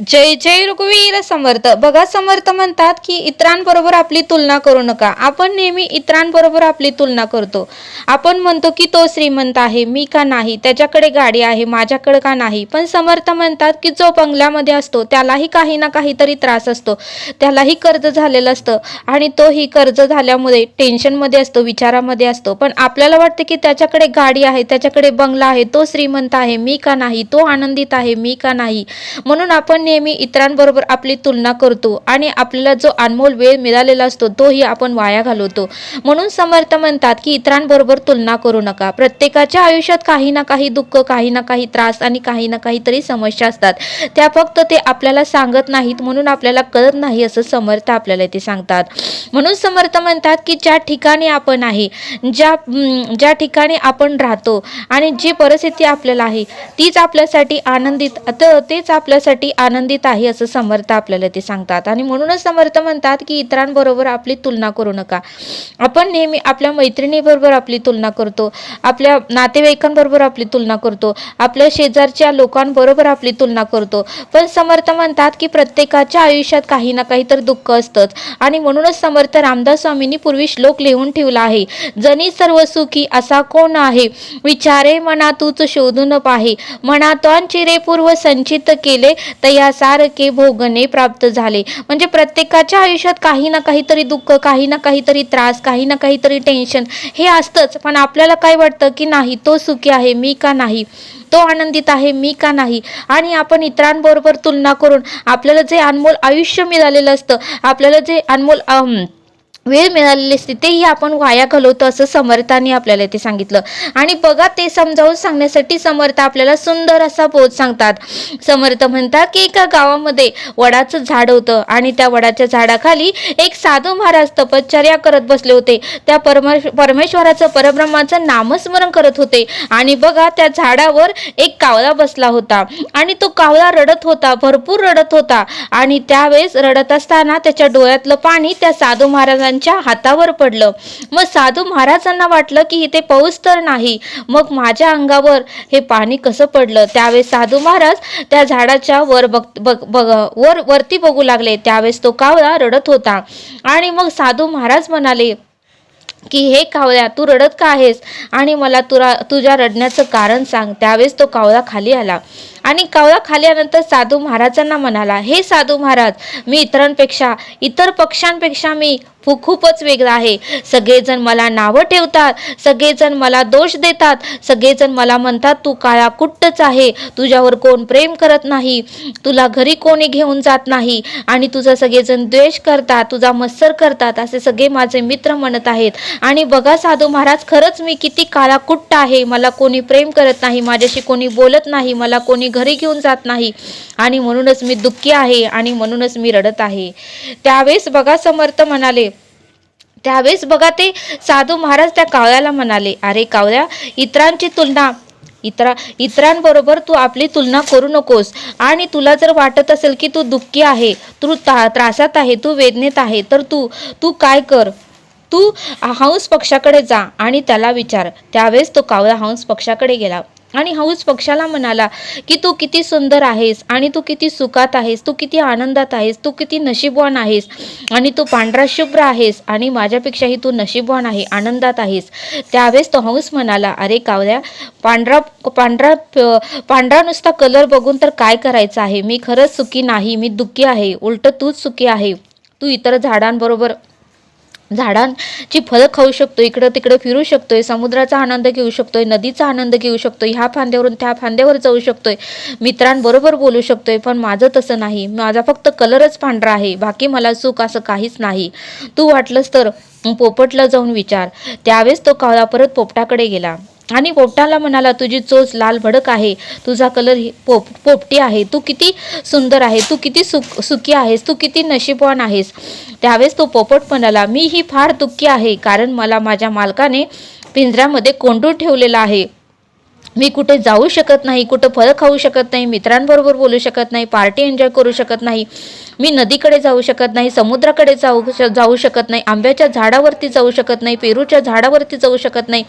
जय जय रघुवीर समर्थ. बघा समर्थ म्हणतात की इतरांबरोबर आपली तुलना करू नका. आपण नेहमी इतरांबरोबर आपली तुलना करतो. आपण म्हणतो की तो श्रीमंत आहे मी का नाही त्याच्याकडे गाडी आहे माझ्याकडे का नाही. पण समर्थ म्हणतात की जो बंगल्यामध्ये असतो त्यालाही काही ना काहीतरी त्रास असतो. त्यालाही कर्ज झालेलं असतं आणि तोही कर्ज झाल्यामुळे टेन्शनमध्ये असतो विचारामध्ये असतो. पण आपल्याला वाटते की त्याच्याकडे गाडी आहे त्याच्याकडे बंगला आहे तो श्रीमंत आहे मी का नाही तो आनंदित आहे मी का नाही. म्हणून आपण नेहमी इतरांबरोबर आपली तुलना करतो आणि आपल्याला जो अनमोल वेळ मिळालेला असतो तोही आपण वाया घालवतो. म्हणून समर्थ म्हणतात की इतरांबरोबर तुलना करू नका. प्रत्येकाच्या आयुष्यात काही ना काही दुःख काही ना काही त्रास आणि काही ना काहीतरी समस्या असतात. त्या फक्त ते आपल्याला सांगत नाहीत म्हणून आपल्याला कळत नाही असं समर्थ आपल्याला ते सांगतात. म्हणून समर्थ म्हणतात की ज्या ठिकाणी आपण आहे ज्या ज्या ठिकाणी आपण राहतो आणि जी परिस्थिती आपल्याला आहे तीच आपल्यासाठी आनंदित तेच आपल्यासाठी आनंद आनंदित आहे असं समर्थ आपल्याला ते सांगतात. आणि म्हणूनच समर्थ म्हणतात की इतरांबरोबर आपली तुलना करू नका. आपण नेहमी आपल्या मैत्रिणीबरोबर आपली तुलना करतो. आपल्या नातेवाईकांबरोबर आपली तुलना करतो. आपल्या शेजारच्या लोकांबरोबर आपली तुलना करतो. पण समर्थ म्हणतात की प्रत्येकाच्या आयुष्यात काही ना काही तर दुःख असतंच. आणि म्हणूनच समर्थ रामदास स्वामींनी पूर्वी श्लोक लिहून ठेवला आहे. जनी सर्व सुखी असा कोण आहे? विचारे मना तूच शोधून पाहे. मनातून रे पूर्व संचित केले. तया सारखे भोगणे प्राप्त झाले. म्हणजे प्रत्येकाच्या आयुष्यात काही ना काहीतरी दुःख काही ना काहीतरी त्रास काही ना काहीतरी टेन्शन हे असतंच. पण आपल्याला काय वाटतं की नाही तो सुखी आहे मी का नाही? तो आनंदित आहे मी का नाही? आणि आपण इतरांबरोबर तुलना करून आपल्याला जे अनमोल आयुष्य मिळालेलं असतं आपल्याला जे अनमोल वेळ मिळालेली असते तेही आपण वाया घालवतो असं समर्थाने आपल्याला ते सांगितलं. आणि बघा ते समजावून सांगण्यासाठी समर्थ आपल्याला सुंदर असा बोध सांगतात. समर्थ म्हणतात की एका गावामध्ये वडाचं झाड होतं आणि त्या वडाच्या झाडाखाली एक साधू महाराज तपश्चर्या करत बसले होते. त्या परमेश परमेश्वराचं परब्रह्माचं नामस्मरण करत होते. आणि बघा त्या झाडावर एक कावळा बसला होता आणि तो कावळा रडत होता भरपूर रडत होता. आणि त्यावेळेस रडत असताना त्याच्या डोळ्यातलं पाणी त्या साधू त्यांच्या हातावर पडलं. मग साधू महाराजांना वाटलं की इथे पाऊस तर नाही. मग माझ्या अंगावर हे पाणी कसं पडलं? त्यावेळेस साधू महाराज त्या झाडाच्या वर बघ बघ बघ वर वरती बघू लागले. त्यावेळेस तो कावळा रडत होता. आणि मग साधू महाराज म्हणाले की हे कावळ्या तू रडत का आहेस? आणि मला तुरा तुझ्या रडण्याचं कारण सांग. त्यावेळेस तो कावळा खाली आला. आणि कावळा खाल्यानंतर साधू महाराजांना म्हणाला हे साधू महाराज मी इतरांपेक्षा इतर पक्षांपेक्षा मी खूपच वेगळा आहे. सगळेजण मला नावं ठेवतात सगळेजण मला दोष देतात सगळेजण मला म्हणतात तू काळा कुट्टच आहे तुझ्यावर कोण प्रेम करत नाही तुला घरी कोणी घेऊन जात नाही आणि तुझा सगळेजण द्वेष करतात तुझा मत्सर करतात असे सगळे माझे मित्र म्हणत आहेत. आणि बघा साधू महाराज खरंच मी किती काळा कुट्ट आहे मला कोणी प्रेम करत नाही माझ्याशी कोणी बोलत नाही मला कोणी घरी घेऊन जात नाही. आणि म्हणूनच मी दुःखी आहे आणि म्हणूनच मी रडत आहे. त्यावेळेस बघा समर्थ म्हणाले. त्यावेळेस बघा ते साधू महाराज त्या कावळ्याला म्हणाले अरे कावळ्या इतरांची तुलना इतरा इतरांबरोबर तू आपली तुलना करू नकोस. आणि तुला जर वाटत असेल की तू दुःखी आहे तू त्रासात आहे तू वेदनेत आहे तर तू तू काय कर? तू हंस पक्षाकडे जा आणि त्याला विचार. त्यावेळेस तो कावळा हंस पक्षाकडे गेला. आणि हौस पक्षाला म्हणाला की तू किती सुंदर आहेस आणि तू किती सुखात आहेस तू किती आनंदात आहेस तू किती नशीबवान आहेस आणि तू पांढरा शुभ्र आहेस आणि माझ्यापेक्षाही तू नशीबवान आहे आनंदात आहेस. त्यावेळेस तो हंस म्हणाला अरे कावद्या पांढरा पांढरा पांढरा नुसता कलर बघून तर काय करायचं आहे? मी खरंच सुखी नाही मी दुःखी आहे उलट तूच सुखी आहे. तू इतर झाडांबरोबर झाडांची फळं खाऊ शकतो इकडं तिकडं फिरू शकतोय समुद्राचा आनंद घेऊ शकतोय नदीचा आनंद घेऊ शकतो ह्या फांद्यावरून त्या फांद्यावर जाऊ शकतोय मित्रांबरोबर बोलू शकतोय पण माझं तसं नाही. माझा फक्त कलरच पांढरा आहे बाकी मला सुख असं काहीच नाही. तू वाटलंस तर पोपटला जाऊन विचार. त्यावेळेस तो कावळा परत पोपटाकडे गेला. आणि पोपटाला म्हणाला तुझी चोच लाल भडक आहे. तुझा कलर ही- पोप पोपटी आहे. तू किती सुंदर आहे. तू किती सुख सुखी आहेस. तू किती नशीबवान आहेस. त्यावेळेस तो पोपट म्हणाला मी ही फार दुःखी आहे कारण मला माझ्या मालकाने पिंजऱ्यामध्ये कोंडून ठेवलेला आहे. मी कुठे जाऊ शकत नाही कुठं फळ खाऊ शकत नाही मित्रांबरोबर बोलू शकत नाही पार्टी एन्जॉय करू शकत नाही मी नदीकडे जाऊ शकत नाही समुद्राकडे जाऊ जाऊ शकत नाही आंब्याच्या झाडावरती जाऊ शकत नाही पेरूच्या झाडावरती जाऊ शकत नाही.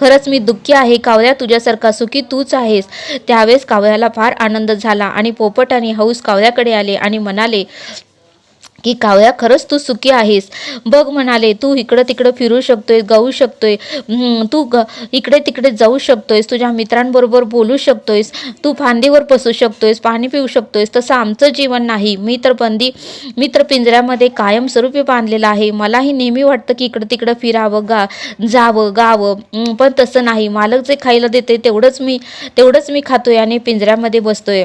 खरंच मी दुःखी आहे कावळ्या तुझ्यासारखा सुखी तूच आहेस. त्यावेळेस कावळ्याला फार आनंद झाला आणि पोपट आणि हौस कावळ्याकडे आले आणि म्हणाले की कावळ्या खरंच तू सुखी आहेस. बघ म्हणाले तू इकडं तिकडं फिरू शकतोय गाऊ शकतोय. तू ग इकडे तिकडे जाऊ शकतोयस तुझ्या मित्रांबरोबर बोलू शकतोयस. तू फांदीवर बसू शकतोयस पाणी पिऊ शकतोयस. तसं आमचं जीवन नाही. मी तर बंदी मी तर पिंजऱ्यामध्ये कायमस्वरूपी बांधलेलं आहे. मलाही नेहमी वाटतं की इकडं तिकडं फिरावं गा जावं गावं. पण तसं नाही. मालक जे खायला देते तेवढंच मी तेवढंच मी खातोय आणि पिंजऱ्यामध्ये बसतोय.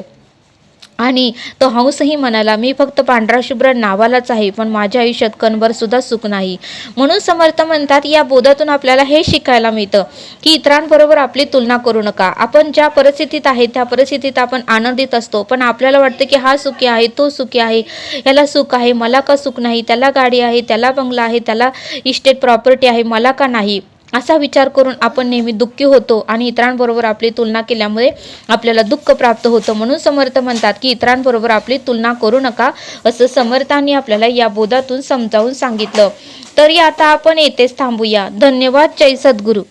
आणि तो हंसही म्हणाला मी फक्त पांढरा शुभ्र नावालाच आहे पण माझ्या आयुष्यात कणभर सुद्धा सुख नाही. म्हणून समर्थ म्हणतात या बोधातून आपल्याला हे शिकायला मिळतं की इतरांबरोबर आपली तुलना करू नका. आपण ज्या परिस्थितीत आहे त्या परिस्थितीत आपण आनंदित असतो. पण आपल्याला वाटतं की हा सुखी आहे तो सुखी आहे याला सुख आहे मला का सुख नाही त्याला गाडी आहे त्याला बंगला आहे त्याला इस्टेट प्रॉपर्टी आहे मला का नाही? असा विचार करून आपण नेहमी दुःखी होतो आणि इतरांबरोबर आपली तुलना केल्यामुळे आपल्याला दुःख प्राप्त होतं म्हणून समर्थ म्हणतात की इतरांबरोबर आपली तुलना करू नका असं समर्थांनी आपल्याला या बोधातून समजावून सांगितलं. तरी आता आपण येथेच थांबूया. धन्यवाद जय सद्गुरू.